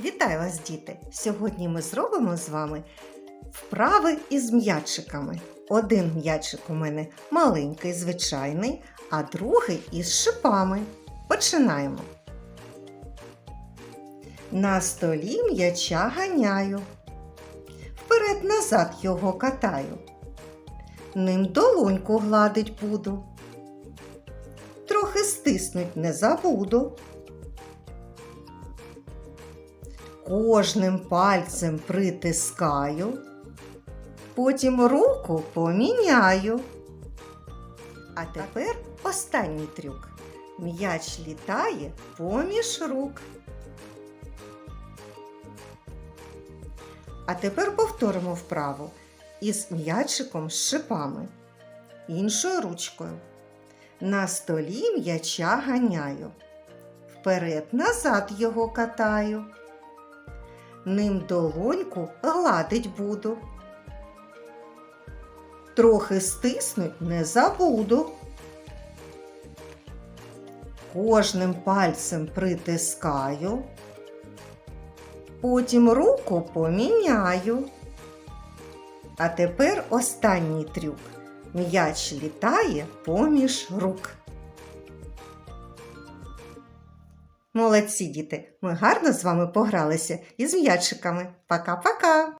Вітаю вас, діти! Сьогодні ми зробимо з вами вправи із м'ячиками. Один м'ячик у мене маленький, звичайний, а другий із шипами. Починаємо. На столі м'яча ганяю. Вперед-назад його катаю. Ним долоньку гладить буду. Трохи стиснуть не забуду. Кожним пальцем притискаю, потім руку поміняю. А тепер останній трюк. М'яч літає поміж рук. А тепер повторимо вправу із м'ячиком з шипами. Іншою ручкою. На столі м'яча ганяю. Вперед-назад його катаю. Ним долоньку гладить буду. Трохи стиснуть не забуду. Кожним пальцем притискаю, потім руку поміняю. А тепер останній трюк. М'яч літає поміж рук. Молодці діти! Ми гарно з вами погралися із м'ячиками. Пока-пока!